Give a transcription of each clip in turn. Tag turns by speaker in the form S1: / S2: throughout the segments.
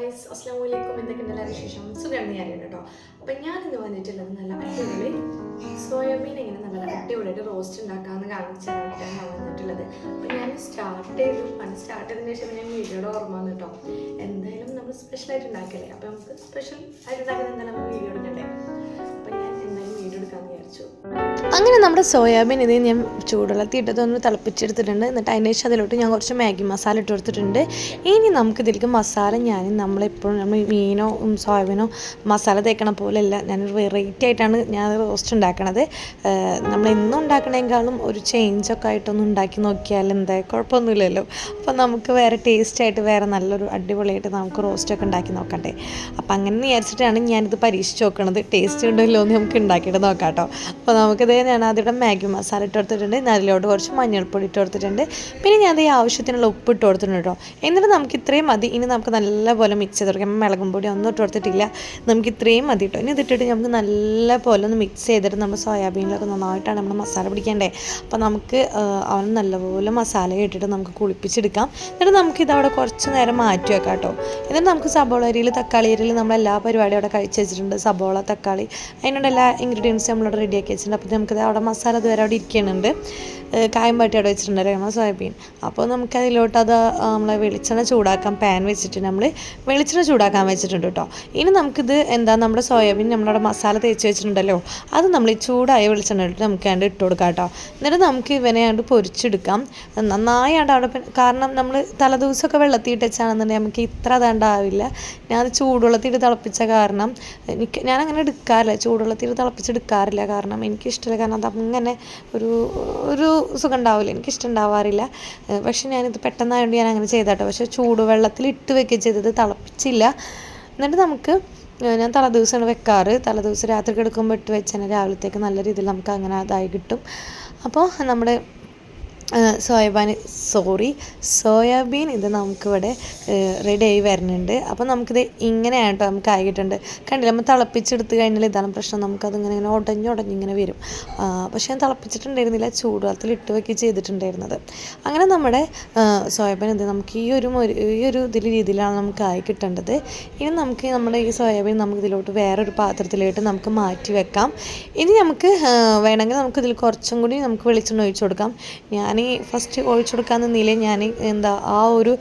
S1: Guys അസ്സാം വലൈക്കും എന്തൊക്കെയുണ്ട്? എല്ലാവരും വിശേഷം. സുഖമാണ് ഞാൻ കേട്ടോ. അപ്പം ഞാൻ ഇന്ന് വന്നിട്ടുള്ളത് നല്ല അടിപൊളി സോയാബീൻ എങ്ങനെ നല്ല അടിപൊളിയായിട്ട് റോസ്റ്റ് ഉണ്ടാക്കാമെന്ന് കാണിച്ചാണ് ഞാൻ വന്നിട്ടുള്ളത്. അപ്പം ഞാൻ സ്റ്റാർട്ട് ചെയ്തു. പണി സ്റ്റാർട്ട് ചെയ്തതിന് ശേഷം ഞാൻ വീഡിയോയുടെ ഓർമ്മ വന്നു കേട്ടോ. എന്തായാലും നമ്മൾ സ്പെഷ്യൽ ആയിട്ട് ഉണ്ടാക്കില്ലേ? അപ്പം നമുക്ക് സ്പെഷ്യൽ ആയിട്ട് ഉണ്ടാക്കുന്നത് എന്തായാലും നമ്മൾ വീഡിയോ എടുക്കട്ടെ അപ്പം ഞാൻ എന്തായാലും വീഡിയോ എടുക്കാമെന്ന് വിചാരിച്ചു. അങ്ങനെ നമ്മുടെ സോയാബീൻ ഇത് ഞാൻ ചൂടുവെള്ളത്തിൽ ഇട്ടതൊന്ന് തിളപ്പിച്ചെടുത്തിട്ടുണ്ട്. എന്നിട്ട് അതിന് ശേഷം അതിലോട്ട് ഞാൻ കുറച്ച് മാഗി മസാല ഇട്ട് കൊടുത്തിട്ടുണ്ട്. ഇനി നമുക്ക് ഇതിലേക്ക് മസാല ഞാൻ നമ്മളെപ്പോഴും നമ്മൾ മീനോ സോയാബീനോ മസാല തേക്കണ പോലെയല്ല. ഞാനൊരു വെറൈറ്റി ആയിട്ടാണ് ഞാൻ റോസ്റ്റ് ഉണ്ടാക്കണത്. നമ്മൾ എന്നും ഉണ്ടാക്കണേക്കാളും ഒരു ചേഞ്ചൊക്കെ ആയിട്ടൊന്ന് ഉണ്ടാക്കി നോക്കിയാൽ എന്താ? കുഴപ്പമൊന്നുമില്ലല്ലോ. അപ്പോൾ നമുക്ക് വേറെ ടേസ്റ്റ് ആയിട്ട് വേറെ നല്ലൊരു അടിപൊളിയായിട്ട് നമുക്ക് റോസ്റ്റൊക്കെ ഉണ്ടാക്കി നോക്കണ്ടേ. അപ്പോൾ അങ്ങനെ വിചാരിച്ചിട്ടാണ് ഞാനിത് പരീക്ഷിച്ച് നോക്കണത്. ടേസ്റ്റ് ഉണ്ടല്ലോ എന്ന് നമുക്ക് ഉണ്ടാക്കിയിട്ട് നോക്കാം കേട്ടോ. അപ്പോൾ നമുക്കിത് ഞാൻ ആദ്യം മാഗി മസാല ഇട്ട് കൊടുത്തിട്ടുണ്ട് അതിലോട്ട് കുറച്ച് മഞ്ഞൾപ്പൊടി ഇട്ട് കൊടുത്തിട്ടുണ്ട്. പിന്നെ ഞാൻ ഈ ആവശ്യത്തിനുള്ള ഉപ്പ് ഇട്ട് കൊടുത്തിട്ടുണ്ട് കേട്ടോ. എന്നിട്ട് നമുക്ക് ഇത്രയും മതി. ഇനി നമുക്ക് നല്ലപോലെ മിക്സ് ചെയ്ത് കൊടുക്കാം. മുളകും പൊടി ഒന്നും ഇട്ട് കൊടുത്തിട്ടില്ല. നമുക്ക് ഇത്രയും മതി കേട്ടോ. ഇനി ഇതിട്ടിട്ട് നമുക്ക് നല്ലപോലെ ഒന്ന് മിക്സ് ചെയ്തിട്ട് നമ്മൾ സോയാബീനിലൊക്കെ നന്നായിട്ടാണ് നമ്മൾ മസാല പിടിക്കേണ്ടേ. അപ്പോൾ നമുക്ക് അവൻ നല്ലപോലെ മസാല ഇട്ടിട്ട് നമുക്ക് കുളിപ്പിച്ചെടുക്കാം. എന്നിട്ട് നമുക്ക് ഇതവിടെ കുറച്ച് നേരം മാറ്റി വെക്കാം കേട്ടോ. എന്നിട്ട് നമുക്ക് സബോള അരിയിൽ തക്കാളി അരിയിൽ നമ്മൾ എല്ലാ പരിപാടിയും അവിടെ കഴിച്ച് വെച്ചിട്ടുണ്ട്. സബോള തക്കാളി അതിനുള്ള എല്ലാ ഇൻഗ്രീഡിയൻസും നമ്മളവിടെ റെഡിയാക്കി വെച്ചിട്ടുണ്ട്. അപ്പോൾ നമുക്കിത് അവിടെ മസാല ഇതുവരെ അവിടെ ഇരിക്കുന്നുണ്ട് കായംപാട്ടി കായം പാട്ടി അവിടെ വെച്ചിട്ടുണ്ട് രമ സോയാബീൻ. അപ്പോൾ നമുക്ക് അതിലോട്ട് അത് നമ്മളെ വെളിച്ചെണ്ണ ചൂടാക്കാൻ പാൻ വെച്ചിട്ട് നമ്മൾ വെളിച്ചെണ്ണ ചൂടാക്കാൻ വെച്ചിട്ടുണ്ട് കേട്ടോ. ഇനി നമുക്കിത് എന്താ നമ്മുടെ സോയാബീൻ നമ്മളവിടെ മസാല തേച്ച് വെച്ചിട്ടുണ്ടല്ലോ അത് നമ്മൾ ഈ ചൂടായ വെളിച്ചെണ്ണ ഇട്ട് നമുക്ക് അതിന്റെ ഇട്ട് കൊടുക്കാം കേട്ടോ. എന്നിട്ട് നമുക്ക് ഇവനെ കണ്ട് പൊരിച്ചെടുക്കാം. നന്നായി ആണ്ട് അവിടെ കാരണം നമ്മൾ തലേദിവസമൊക്കെ വെള്ളത്തിൽ ഇട്ടുവെച്ചാണെന്നുണ്ടെങ്കിൽ നമുക്ക് ഇത്ര അതാണ്ടാവില്ല ഞാൻ ചൂടുവെള്ളത്തിൽ തിളപ്പിച്ച കാരണം എനിക്ക് ഞാൻ അങ്ങനെ എടുക്കാറില്ല. ചൂടുവെള്ളത്തിൽ തിളപ്പിച്ചെടുക്കാറില്ല കാരണം എനിക്കിഷ്ടമില്ല കാരണം അത് അങ്ങനെ ഒരു ഒരു സുഖം ഉണ്ടാവില്ല എനിക്കിഷ്ടം ഉണ്ടാവാറില്ല ഏഹ് പക്ഷെ ഞാനിത് പെട്ടെന്നായതുകൊണ്ട് ഞാൻ അങ്ങനെ ചെയ്താട്ടോ. പക്ഷേ ചൂടുവെള്ളത്തിൽ ഇട്ട് വെക്കുകയും ചെയ്തത് തിളപ്പിച്ചില്ല. എന്നിട്ട് നമുക്ക് ഞാൻ തലേ ദിവസമാണ് വെക്കാറ്. തലേദിവസം രാത്രി കിടക്കുമ്പോൾ ഇട്ട് വെച്ചാൽ രാവിലത്തേക്ക് നല്ല രീതിയിൽ നമുക്ക് അങ്ങനെ അതായി കിട്ടും. അപ്പോൾ നമ്മുടെ സോയാബാൻ സോറി സോയാബീൻ ഇത് നമുക്കിവിടെ റെഡി ആയി വരുന്നുണ്ട്. അപ്പോൾ നമുക്കിത് ഇങ്ങനെയാണ് കേട്ടോ നമുക്ക് ആയിട്ടുണ്ട്. കണ്ടില്ല നമ്മൾ തിളപ്പിച്ചെടുത്ത് കഴിഞ്ഞാൽ ഇതാണ് പ്രശ്നം. നമുക്കതിങ്ങനെ ഇങ്ങനെ ഉടഞ്ഞ് ഉടഞ്ഞിങ്ങനെ വരും. പക്ഷേ ഞാൻ തിളപ്പിച്ചിട്ടുണ്ടായിരുന്നില്ല. ചൂടുവെള്ളത്തിൽ ഇട്ട് വെക്കി ചെയ്തിട്ടുണ്ടായിരുന്നത്. അങ്ങനെ നമ്മുടെ സോയാബീൻ ഇത് നമുക്ക് ഈ ഒരു ഈ ഒരു ഇതിൽ രീതിയിലാണ് നമുക്ക് ആയി കിട്ടേണ്ടത്. ഇനി നമുക്ക് നമ്മുടെ ഈ സോയാബീൻ നമുക്ക് ഇതിലോട്ട് വേറൊരു പാത്രത്തിലോട്ട് നമുക്ക് മാറ്റി വെക്കാം. ഇനി നമുക്ക് വേണമെങ്കിൽ നമുക്ക് ഇതിൽ കുറച്ചും കൂടി നമുക്ക് വെളിച്ചെണ്ണ ഒഴിച്ചു കൊടുക്കാം. ഞാൻ ഫസ്റ്റ് ഒഴിച്ചു കൊടുക്കാമെന്ന നിലയിൽ ഞാൻ എന്താ ആ ഒരു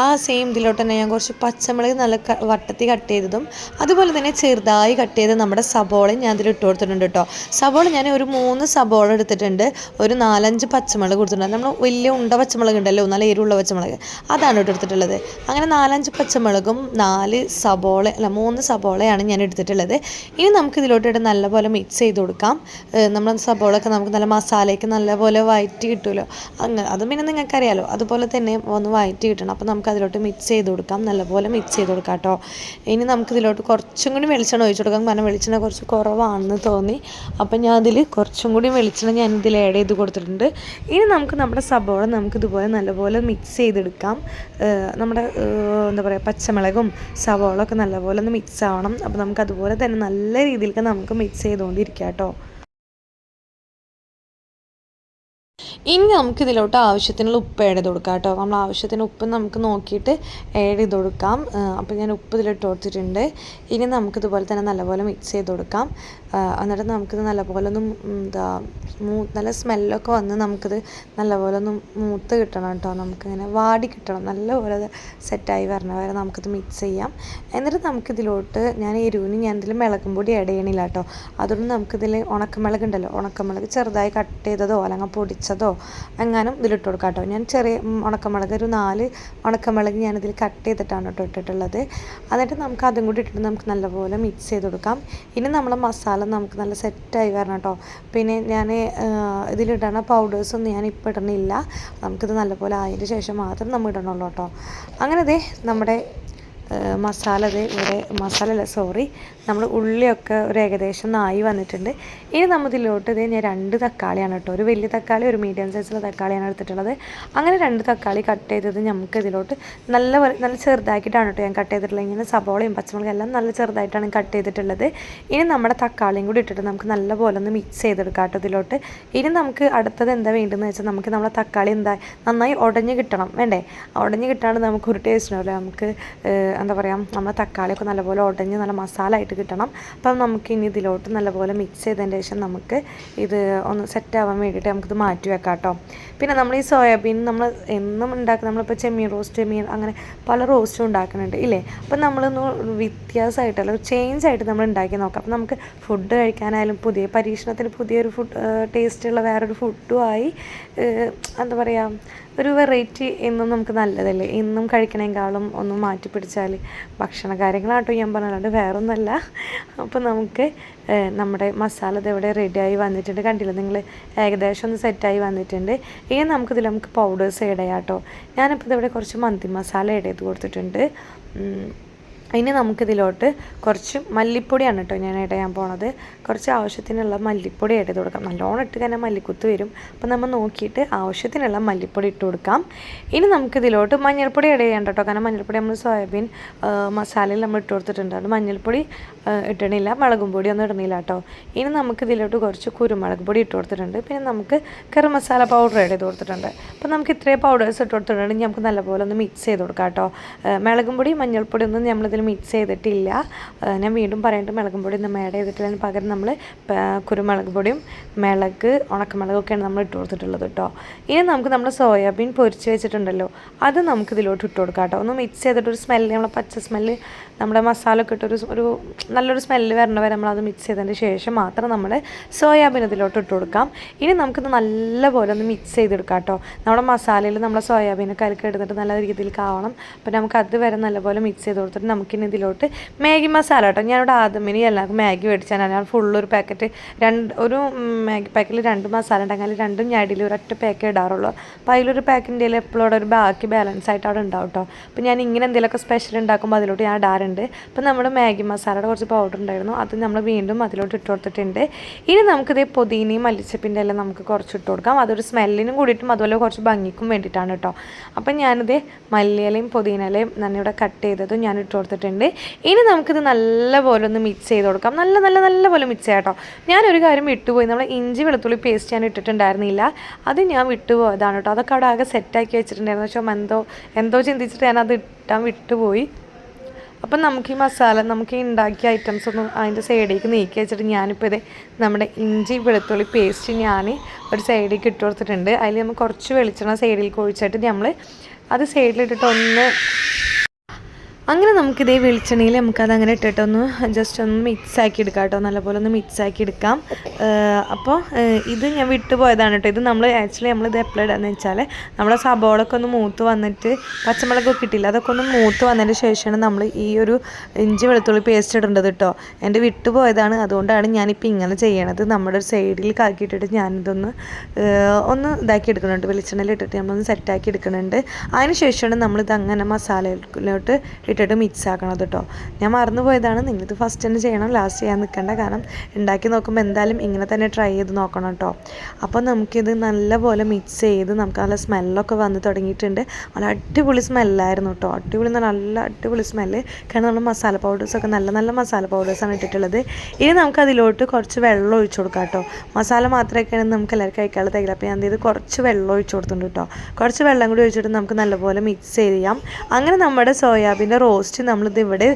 S1: ആ സെയിം ഇതിലോട്ട് തന്നെ ഞാൻ കുറച്ച് പച്ചമുളക് നല്ല വട്ടത്തി കട്ട് ചെയ്തതും അതുപോലെ തന്നെ ചെറുതായി കട്ട് ചെയ്ത് നമ്മുടെ സബോളയും ഞാൻ ഇതിലിട്ട് കൊടുത്തിട്ടുണ്ട് കേട്ടോ സബോള ഞാൻ ഒരു മൂന്ന് സബോള എടുത്തിട്ടുണ്ട്. ഒരു നാലഞ്ച് പച്ചമുളക് കൊടുത്തിട്ടുണ്ട്. നമ്മൾ വലിയ ഉണ്ട പച്ചമുളക് ഉണ്ടല്ലോ നല്ല എരിവുള്ള പച്ചമുളക്. അതാണ് കേട്ടോ എടുത്തിട്ടുള്ളത് അങ്ങനെ നാലഞ്ച് പച്ചമുളകും നാല് സബോള അല്ല മൂന്ന് സബോളയാണ് ഞാൻ എടുത്തിട്ടുള്ളത്. ഇനി നമുക്ക് ഇതിലോട്ട് നല്ലപോലെ മിക്സ് ചെയ്ത് കൊടുക്കാം. നമ്മൾ സബോളൊക്കെ നമുക്ക് നല്ല മസാലയ്ക്ക് നല്ലപോലെ വയറ്റി കിട്ടുമല്ലോ അങ്ങനെ അതും പിന്നെ നിങ്ങൾക്കറിയാലോ. അതുപോലെ തന്നെ ഒന്ന് വയറ്റി കിട്ടണം. അപ്പോൾ നമുക്ക് അതിലോട്ട് മിക്സ് ചെയ്ത് കൊടുക്കാം. നല്ലപോലെ മിക്സ് ചെയ്ത് കൊടുക്കാം കേട്ടോ ഇനി നമുക്ക് ഇതിലോട്ട് കുറച്ചും കൂടി വെളിച്ചെണ്ണ ഒഴിച്ചു കൊടുക്കാം. കാരണം വെളിച്ചെണ്ണ കുറച്ച് കുറവാണെന്ന് തോന്നി. അപ്പം ഞാൻ അതിൽ കുറച്ചും കൂടി വെളിച്ചെണ്ണ ഞാൻ ഇതിൽ ആഡ് ചെയ്ത് കൊടുത്തിട്ടുണ്ട്. ഇനി നമുക്ക് നമ്മുടെ സബോള നമുക്ക് ഇതുപോലെ നല്ലപോലെ മിക്സ് ചെയ്തെടുക്കാം. നമ്മുടെ എന്താ പറയുക പച്ചമുളകും സവോളൊക്കെ നല്ലപോലെ ഒന്ന് മിക്സ് ആവണം. അപ്പോൾ നമുക്ക് അതുപോലെ തന്നെ നല്ല രീതിയിലൊക്കെ നമുക്ക് മിക്സ് ചെയ്തുകൊണ്ടിരിക്കാം കേട്ടോ ഇനി നമുക്ക് ഇതിലോട്ട് ആവശ്യത്തിനുള്ള ഉപ്പ് ആഡ് ചെയ്ത് കൊടുക്കാം കേട്ടോ. നമ്മൾ ആവശ്യത്തിന് ഉപ്പ് നമുക്ക് നോക്കിയിട്ട് ആഡ് ചെയ്ത് കൊടുക്കാം. അപ്പോൾ ഞാൻ ഉപ്പ് ഇതിലിട്ട് കൊടുത്തിട്ടുണ്ട്. ഇനി നമുക്ക് ഇതുപോലെ തന്നെ നല്ലപോലെ മിക്സ് ചെയ്ത് കൊടുക്കാം. എന്നിട്ട് നമുക്കിത് നല്ലപോലെ ഒന്ന് എന്താ മൂ നല്ല സ്മെല്ലൊക്കെ വന്ന് നമുക്കിത് നല്ലപോലെ ഒന്ന് മൂത്ത് കിട്ടണം കേട്ടോ. നമുക്കിങ്ങനെ വാടി കിട്ടണം. നല്ലപോലെ സെറ്റായി വരണ വരെ നമുക്കിത് മിക്സ് ചെയ്യാം. എന്നിട്ട് നമുക്കിതിലോട്ട് ഞാൻ എരിവിന് ഞാൻ ഇതിൽ മിളകും പൊടി ആഡ് ചെയ്യണില്ല കേട്ടോ. അതുകൊണ്ട് നമുക്കിതിൽ ഉണക്കമുളക് ഉണ്ടല്ലോ ഉണക്കമുളക് ചെറുതായി കട്ട് ചെയ്തതോ അല്ലെങ്കിൽ പൊടിച്ചതോ എങ്ങാനും ഇതിലിട്ട് കൊടുക്കാം കേട്ടോ ഞാൻ ചെറിയ ഉണക്കമുളക് ഒരു നാല് ഉണക്കമുളക് ഞാനിതിൽ കട്ട് ചെയ്തിട്ടാണ് കേട്ടോ ഇട്ടിട്ടുള്ളത്. എന്നിട്ട് നമുക്ക് അതും കൂടി ഇട്ടിട്ട് നമുക്ക് നല്ലപോലെ മിക്സ് ചെയ്ത് കൊടുക്കാം. ഇനി നമ്മളെ മസാല നമുക്ക് നല്ല സെറ്റായി വരണം കേട്ടോ പിന്നെ ഞാൻ ഇതിലിടണ പൗഡേഴ്സൊന്നും ഞാൻ ഇപ്പോൾ ഇടണില്ല. നമുക്കിത് നല്ലപോലെ ആയതിന് ശേഷം മാത്രം നമ്മൾ ഇടണുള്ളൂ കേട്ടോ അങ്ങനെ ദേ നമ്മുടെ മസാല ഇവിടെ മസാല അല്ല സോറി നമ്മൾ ഉള്ളിയൊക്കെ ഒരു ഏകദേശം നായി വന്നിട്ടുണ്ട്. ഇനി നമ്മൾ ഇതിലോട്ട് ഇത് ഞാൻ രണ്ട് തക്കാളിയാണ് കേട്ടോ. ഒരു വലിയ തക്കാളി ഒരു മീഡിയം സൈസുള്ള തക്കാളിയാണ് എടുത്തിട്ടുള്ളത്. അങ്ങനെ രണ്ട് തക്കാളി കട്ട് ചെയ്തത് നമുക്ക് ഇതിലോട്ട് നല്ല നല്ല ചെറുതാക്കിയിട്ടാണ് കേട്ടോ ഞാൻ കട്ട് ചെയ്തിട്ടുള്ളത്. ഇങ്ങനെ സബോളയും പച്ചമുളകും എല്ലാം നല്ല ചെറുതായിട്ടാണ് കട്ട് ചെയ്തിട്ടുള്ളത്. ഇനി നമ്മുടെ തക്കാളിയും കൂടി ഇട്ടിട്ട് നമുക്ക് നല്ല പോലെ ഒന്ന് മിക്സ് ചെയ്തെടുക്കാം കേട്ടോ ഇതിലോട്ട്. ഇനി നമുക്ക് അടുത്തത് എന്താ വേണ്ടതെന്ന് വെച്ചാൽ നമുക്ക് നമ്മുടെ തക്കാളി എന്താ നന്നായി ഉടഞ്ഞ് കിട്ടണം. വേണ്ടേ? ഉടഞ്ഞ് കിട്ടാണ്ട് നമുക്ക് ഒരു ടേസ്റ്റ് ഉണ്ടാവില്ല. നമുക്ക് എന്താ പറയുക നമ്മൾ തക്കാളിയൊക്കെ നല്ലപോലെ ഉടഞ്ഞ് നല്ല മസാല ആയിട്ട് കിട്ടണം. അപ്പം നമുക്ക് ഇനി ഇതിലോട്ട് നല്ലപോലെ മിക്സ് ചെയ്തതിന് ശേഷം നമുക്ക് ഇത് ഒന്ന് സെറ്റ് ആവാൻ വേണ്ടിയിട്ട് നമുക്കിത് മാറ്റി വെക്കാം കേട്ടോ പിന്നെ നമ്മൾ ഈ സോയാബീൻ നമ്മൾ എന്നും ഉണ്ടാക്കുന്ന നമ്മളിപ്പോൾ ചെമ്മീൻ റോസ്റ്റ് മീൻ അങ്ങനെ പല റോസ്റ്റും ഉണ്ടാക്കുന്നുണ്ട് ഇല്ലേ? അപ്പം നമ്മളൊന്ന് വ്യത്യാസമായിട്ട് അല്ലെങ്കിൽ ചേഞ്ച് ആയിട്ട് നമ്മൾ ഉണ്ടാക്കി നോക്കാം. അപ്പം നമുക്ക് ഫുഡ് കഴിക്കാനായാലും പുതിയ പരീക്ഷണത്തിന് പുതിയൊരു ഫുഡ് ടേസ്റ്റുള്ള വേറൊരു ഫുഡും ആയി ഏഹ്, എന്താ പറയുക ഒരു വെറൈറ്റി എന്നും നമുക്ക് നല്ലതല്ലേ? എന്നും കഴിക്കണേക്കാളും ഒന്ന് മാറ്റി പിടിച്ചാൽ ഭക്ഷണ കാര്യങ്ങളാട്ടോ ഞാൻ പറഞ്ഞല്ലാണ്ട് വേറൊന്നുമല്ല. അപ്പോൾ നമുക്ക് നമ്മുടെ മസാല ഇതെവിടെ റെഡിയായി വന്നിട്ടുണ്ട്. കണ്ടില്ല നിങ്ങൾ ഏകദേശം ഒന്ന് സെറ്റായി വന്നിട്ടുണ്ട്. ഇനി നമുക്കിതിൽ നമുക്ക് പൗഡേഴ്സ് ഇടയാട്ടോ ഞാനിപ്പോൾ ഇതിവിടെ കുറച്ച് മന്തി മസാല ഇട ചെയ്ത് കൊടുത്തിട്ടുണ്ട്. ഇനി നമുക്കിതിലോട്ട് കുറച്ച് മല്ലിപ്പൊടിയാണ് കേട്ടോ ഞാൻ ഇടയാൻ പോണത്. കുറച്ച് ആവശ്യത്തിനുള്ള മല്ലിപ്പൊടി ഇട്ട് കൊടുക്കാം. നല്ലോണം ഇട്ട് തന്നെ മല്ലിക്കുത്ത് വരും. അപ്പോൾ നമ്മൾ നോക്കിയിട്ട് ആവശ്യത്തിനുള്ള മല്ലിപ്പൊടി ഇട്ട് കൊടുക്കാം. ഇനി നമുക്കിതിലോട്ട് മഞ്ഞൾപ്പൊടി ചെയ്യണ്ട കേട്ടോ? കാരണം മഞ്ഞൾപ്പൊടി നമ്മൾ സോയാബീൻ മസാലയിൽ നമ്മൾ ഇട്ട് കൊടുത്തിട്ടുണ്ട്. അത് മഞ്ഞൾപ്പൊടി ആ, ഇടണില്ല. മുളകും പൊടി ഒന്നും ഇടണില്ല കേട്ടോ ഇനി നമുക്ക് ഇതിലോട്ട് കുറച്ച് കുരുമുളക് പൊടി ഇട്ട് കൊടുത്തിട്ടുണ്ട്. പിന്നെ നമുക്ക് കറി മസാല പൗഡർ ആഡ് ചെയ്ത് കൊടുത്തിട്ടുണ്ട്. അപ്പോൾ നമുക്ക് ഇത്രയും പൗഡേഴ്സ് ഇട്ട് കൊടുത്തിട്ടുണ്ടെങ്കിൽ നമുക്ക് നല്ലപോലെ ഒന്ന് മിക്സ് ചെയ്ത് കൊടുക്കാം കേട്ടോ മുളകും പൊടി മഞ്ഞൾപ്പൊടി ഒന്നും നമ്മളിതിൽ മിക്സ് ചെയ്തിട്ടില്ല. ഞാൻ വീണ്ടും പറയേണ്ടത് മുളകും പൊടി ഒന്നും ആഡ് ചെയ്തിട്ടില്ല പകരം നമ്മൾ കുരുമുളക് പൊടിയും മിളക് ഉണക്കമുളകൊക്കെയാണ് നമ്മൾ ഇട്ട് കൊടുത്തിട്ടുള്ളത് കേട്ടോ ഇനി നമുക്ക് നമ്മൾ സോയാബീൻ പൊരിച്ച് വെച്ചിട്ടുണ്ടല്ലോ. അത് നമുക്ക് ഇതിലോട്ട് ഇട്ട് കൊടുക്കാം കേട്ടോ ഒന്ന് മിക്സ് ചെയ്തിട്ട് ഒരു സ്മെല്ല് നമ്മളെ പച്ച സ്മെല്ല് നമ്മുടെ മസാല ഒക്കെ ഇട്ടൊരു ഒരു നല്ലൊരു സ്മെല്ല് വരണ വരെ അത് മിക്സ് ചെയ്തതിന് ശേഷം മാത്രം നമ്മൾ സോയാബീൻ ഇതിലോട്ട് ഇട്ട് കൊടുക്കാം. ഇനി നമുക്കിത് നല്ലപോലെ ഒന്ന് മിക്സ് ചെയ്തെടുക്കാം കേട്ടോ നമ്മുടെ മസാലയിൽ നമ്മൾ സോയാബീനൊക്കെ അതിലേക്ക് എടുത്തിട്ട് നല്ല രീതിയിൽ കാവണം. അപ്പോൾ നമുക്ക് അത് വരെ നല്ലപോലെ മിക്സ് ചെയ്ത് കൊടുത്തിട്ട് നമുക്കിനി ഇതിലോട്ട് മാഗി മസാല കേട്ടോ ഞാനിവിടെ ആദ്യമേ എല്ലാവർക്കും മാഗി മേടിച്ചാൽ ഞാൻ ഫുൾ ഒരു പാക്കറ്റ് രണ്ട് ഒരു മാഗി പാക്കറ്റിൽ രണ്ട് മസാല ഉണ്ടെങ്കിൽ രണ്ടും ഞാൻ ഒരൊറ്റ പാക്കേ ഇടാറുള്ളൂ. അപ്പോൾ അതിലൊരു പാക്കിന്റെ എപ്പോഴും അവിടെ ഒരു ബാക്കി ബാലൻസ് ആയിട്ട് അവിടെ ഉണ്ടാവും കേട്ടോ അപ്പോൾ ഞാൻ ഇങ്ങനെ എന്തെങ്കിലുമൊക്കെ സ്പെഷ്യൽ ഉണ്ടാക്കുമ്പോൾ അതിലോട്ട് ഞാൻ ഇടാറുണ്ട്. അപ്പോൾ നമ്മുടെ മാഗി മസാലയുടെ കുറച്ച് പൗഡർ ഉണ്ടായിരുന്നു. അത് നമ്മൾ വീണ്ടും അതിലോട്ട് ഇട്ട് കൊടുത്തിട്ടുണ്ട്. ഇനി നമുക്കിത് പുതിനയും മല്ലിച്ചപ്പിന്റെ എല്ലാം നമുക്ക് കുറച്ച് ഇട്ട് കൊടുക്കാം. അതൊരു സ്മെല്ലിനും കൂടിയിട്ടും അതുപോലെ കുറച്ച് ഭംഗിക്കും വേണ്ടിയിട്ടാണ് കേട്ടോ. അപ്പം ഞാനിത് മല്ലിയിലയും പുതിനയിലയും ഇവിടെ കട്ട് ചെയ്തതും ഞാൻ ഇട്ട് കൊടുത്തിട്ടുണ്ട്. ഇനി നമുക്കിത് നല്ലപോലെ ഒന്ന് മിക്സ് ചെയ്ത് കൊടുക്കാം. നല്ല നല്ല നല്ല പോലെ മിക്സ് ചെയ്യാം കേട്ടോ. ഞാനൊരു കാര്യം വിട്ടുപോയി. നമ്മൾ ഇഞ്ചി വെളുത്തുള്ളി പേസ്റ്റ് ഞാൻ ഇട്ടിട്ടുണ്ടായിരുന്നില്ല. അത് ഞാൻ വിട്ടുപോയതാണ് കേട്ടോ. അതൊക്കെ അവിടെ ആകെ സെറ്റാക്കി വെച്ചിട്ടുണ്ടായിരുന്നു. പക്ഷേ എന്തോ എന്തോ ചിന്തിച്ചിട്ട് ഞാനത് ഇട്ടാൻ വിട്ടുപോയി. അപ്പം നമുക്ക് ഈ മസാല നമുക്ക് ഈ ഉണ്ടാക്കിയ ഐറ്റംസ് ഒന്ന് അതിന്റെ സൈഡിലേക്ക് നീക്കി വെച്ചിട്ട് ഞാനിപ്പോൾ ഇത് നമ്മുടെ ഇഞ്ചി വെളുത്തുള്ളി പേസ്റ്റ് ഞാൻ ഒരു സൈഡിലേക്ക് ഇട്ട് കൊടുത്തിട്ടുണ്ട്. അതിൽ നമ്മൾ കുറച്ച് വെളിച്ചെണ്ണ സൈഡിലേക്ക് ഒഴിച്ചിട്ട് നമ്മൾ അത് സൈഡിലിട്ടിട്ട് ഒന്ന് അങ്ങനെ നമുക്കിതേ വെളിച്ചെണ്ണയിൽ നമുക്കത് അങ്ങനെ ഇട്ടിട്ടൊന്ന് ജസ്റ്റ് ഒന്ന് മിക്സ് ആക്കി എടുക്കാം കേട്ടോ നല്ലപോലെ ഒന്ന് മിക്സ് ആക്കി എടുക്കാം അപ്പോൾ ഇത് ഞാൻ വിട്ടുപോയതാണ് കേട്ടോ ഇത് നമ്മൾ ആക്ച്വലി നമ്മൾ ഇത് എപ്പോഴും ഇടാന്ന് വെച്ചാൽ നമ്മളെ സബോളൊക്കെ ഒന്ന് മൂത്ത് വന്നിട്ട് പച്ചമുളകൊക്കെ ഇട്ടില്ല അതൊക്കെ ഒന്ന് മൂത്ത് വന്നതിന് ശേഷമാണ് നമ്മൾ ഈ ഒരു ഇഞ്ചി വെളുത്തുള്ളി പേസ്റ്റ് ഇടേണ്ടത് കേട്ടോ എന്റെ വിട്ടുപോയതാണ് അതുകൊണ്ടാണ് ഞാനിപ്പോൾ ഇങ്ങനെ ചെയ്യണത്. നമ്മുടെ ഒരു സൈഡിൽ കാക്കിയിട്ടിട്ട് ഞാനിതൊന്ന് ഒന്ന് ഇതാക്കി എടുക്കുന്നുണ്ട്. വെളിച്ചെണ്ണയിൽ ഇട്ടിട്ട് നമ്മളൊന്ന് സെറ്റാക്കി എടുക്കുന്നുണ്ട്. അതിന് ശേഷമാണ് നമ്മളിത് അങ്ങനെ മസാലയിലോട്ട് ഇട്ടിട്ട് മിക്സ് ആക്കണത് കേട്ടോ ഞാൻ മറന്നുപോയതാണ് നിങ്ങളിത് ഫസ്റ്റ് തന്നെ ചെയ്യണം. ലാസ്റ്റ് ചെയ്യാൻ നിൽക്കേണ്ട കാരണം ഉണ്ടാക്കി നോക്കുമ്പോൾ എന്തായാലും ഇങ്ങനെ തന്നെ ട്രൈ ചെയ്ത് നോക്കണം കേട്ടോ അപ്പോൾ നമുക്കിത് നല്ലപോലെ മിക്സ് ചെയ്ത് നമുക്ക് നല്ല സ്മെല്ലൊക്കെ വന്ന് തുടങ്ങിയിട്ടുണ്ട്. നല്ല അടിപൊളി സ്മെല്ലായിരുന്നു കേട്ടോ അടിപൊളി നല്ല അടിപൊളി സ്മെല്ല് കാരണം നമ്മൾ മസാല പൗഡേഴ്സൊക്കെ നല്ല നല്ല മസാല പൗഡേഴ്സാണ് ഇട്ടിട്ടുള്ളത്. ഇനി നമുക്ക് അതിലോട്ട് കുറച്ച് വെള്ളം ഒഴിച്ചു കൊടുക്കാം കേട്ടോ മസാല മാത്രമൊക്കെയാണ് നമുക്ക് എല്ലാവർക്കും കഴിക്കാനുള്ള തൈല അപ്പോൾ ഞാൻ എന്ത് ചെയ്ത് കുറച്ച് വെള്ളം ഒഴിച്ചു കൊടുത്തിട്ടുണ്ട് കേട്ടോ കുറച്ച് വെള്ളം കൂടി ഒഴിച്ചിട്ട് നമുക്ക് നല്ലപോലെ മിക്സ് ചെയ്യാം. അങ്ങനെ നമ്മുടെ സോയാബീന്റെ റോസ്റ്റ് നമ്മളിത് ഇവിടെ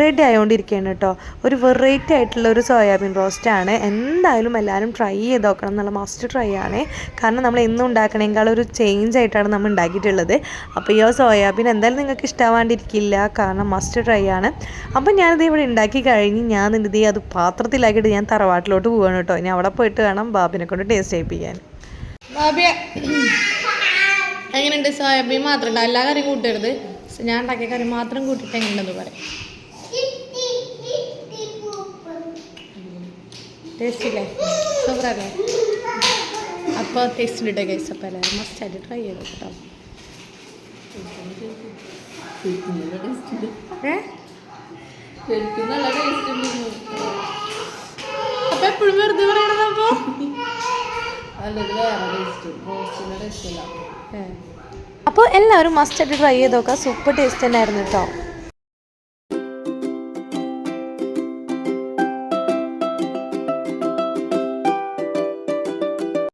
S1: റെഡി ആയതുകൊണ്ടിരിക്കുകയാണ് കേട്ടോ ഒരു വെറൈറ്റി ആയിട്ടുള്ള ഒരു സോയാബീൻ റോസ്റ്റാണ് എന്തായാലും എല്ലാവരും ട്രൈ ചെയ്ത് നോക്കണം എന്നുള്ള മസ്റ്റ് ട്രൈ ആണ്. കാരണം നമ്മൾ എന്നും ഉണ്ടാക്കണേക്കാൾ ഒരു ചേഞ്ച് ആയിട്ടാണ് നമ്മൾ ഉണ്ടാക്കിയിട്ടുള്ളത്. അപ്പോൾ ഈ സോയാബീൻ എന്തായാലും നിങ്ങൾക്ക് ഇഷ്ടമാണ്ടിരിക്കില്ല കാരണം മസ്റ്റ് ട്രൈ ആണ്. അപ്പം ഞാനിത് ഇവിടെ ഉണ്ടാക്കി കഴിഞ്ഞ് ഞാൻ ഇത് അത് പാത്രത്തിലാക്കിയിട്ട് ഞാൻ തറവാട്ടിലോട്ട് പോവാണ് കേട്ടോ ഇനി അവിടെ പോയിട്ട് വേണം ബാബിനെ കൊണ്ട് ടേസ്റ്റ് ചെയ്യിപ്പിക്കാൻ.
S2: ബാബിയ എങ്ങനെയുണ്ട് സോയാബീൻ മാത്രം എല്ലാ കറിയും കൂട്ടരുത്. ഞാൻ ഉണ്ടാക്കിയ കറി മാത്രം കൂട്ടിയിട്ട് എങ്ങനെയുണ്ടെന്ന് പറയാം. ടേസ്റ്റ് ഇല്ലേ? സൂപ്പർ അല്ലേ? അപ്പോൾ ടേസ്റ്റ് ഇട്ടേ കേസ് അപ്പോൾ എല്ലാവരും മസ്റ്റായിട്ട് ട്രൈ ചെയ്തു കേട്ടോ അപ്പൊ എപ്പോഴും വെറുതെ പറയണത് അപ്പോൾ ഏ.
S1: അപ്പോൾ എല്ലാവരും മസ്റ്റായിട്ട് ട്രൈ ചെയ്ത് നോക്കുക. സൂപ്പർ ടേസ്റ്റ് തന്നെയായിരുന്നു കേട്ടോ